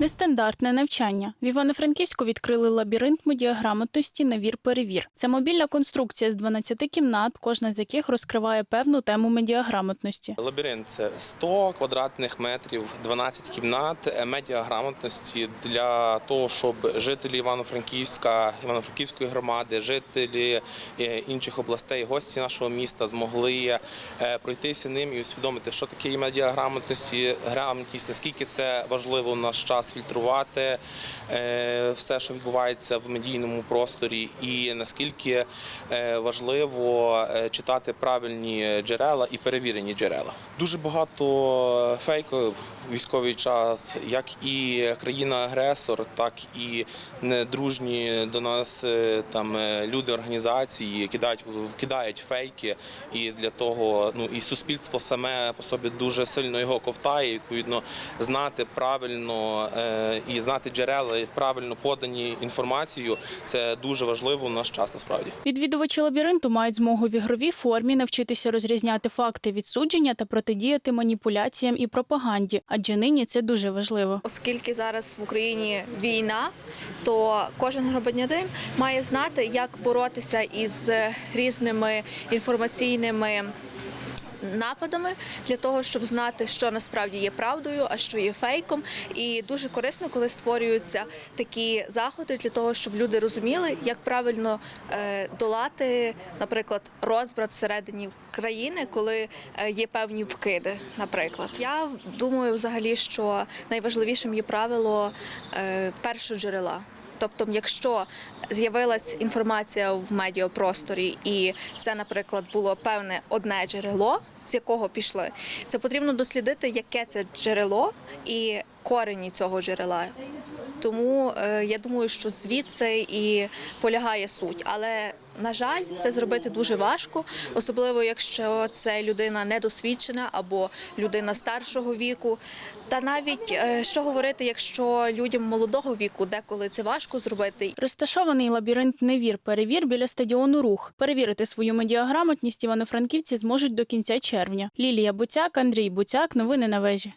Нестандартне навчання. В Івано-Франківську відкрили лабіринт медіаграмотності Навір перевір. Це мобільна конструкція з 12 кімнат, кожна з яких розкриває певну тему медіаграмотності. Лабіринт це 100 квадратних метрів, 12 кімнат е, медіаграмотності для того, щоб жителі Івано-Франківська, Івано-Франківської громади, жителі е, інших областей, гості нашого міста змогли е, пройтися ним і усвідомити, що таке медіаграмотності, грамотність, наскільки це важливо в наш час фільтрувати е, все, що відбувається в медійному просторі, і наскільки е, важливо е, читати правильні джерела і перевірені джерела. Дуже багато фейку військовий час, як і країна-агресор, так і недружні до нас там люди організації кидають вкидають фейки, і для того ну і суспільство саме по собі дуже сильно його ковтає. Відповідно, знати правильно і знати джерела, і правильно подані інформацію це дуже важливо в наш час насправді. Відвідувачі лабіринту мають змогу в ігровій формі навчитися розрізняти факти від судження та протидіяти маніпуляціям і пропаганді, адже нині це дуже важливо. Оскільки зараз в Україні війна, то кожен громадянин має знати, як боротися із різними інформаційними. Нападами для того, щоб знати, що насправді є правдою, а що є фейком, і дуже корисно, коли створюються такі заходи для того, щоб люди розуміли, як правильно е, долати, наприклад, розбрат всередині країни, коли е, є певні вкиди. Наприклад, я думаю, взагалі, що найважливішим є правило е, першого джерела. Тобто, якщо з'явилась інформація в медіапросторі, і це, наприклад, було певне одне джерело, з якого пішли, це потрібно дослідити, яке це джерело і корені цього джерела. Тому е, я думаю, що звідси і полягає суть. Але на жаль, це зробити дуже важко, особливо якщо це людина недосвідчена або людина старшого віку. Та навіть е, що говорити, якщо людям молодого віку деколи це важко зробити. Розташований лабіринт Невір перевір біля стадіону Рух. Перевірити свою медіаграмотність івано-франківці зможуть до кінця червня. Лілія Буцяк, Андрій Буцяк. Новини на вежі.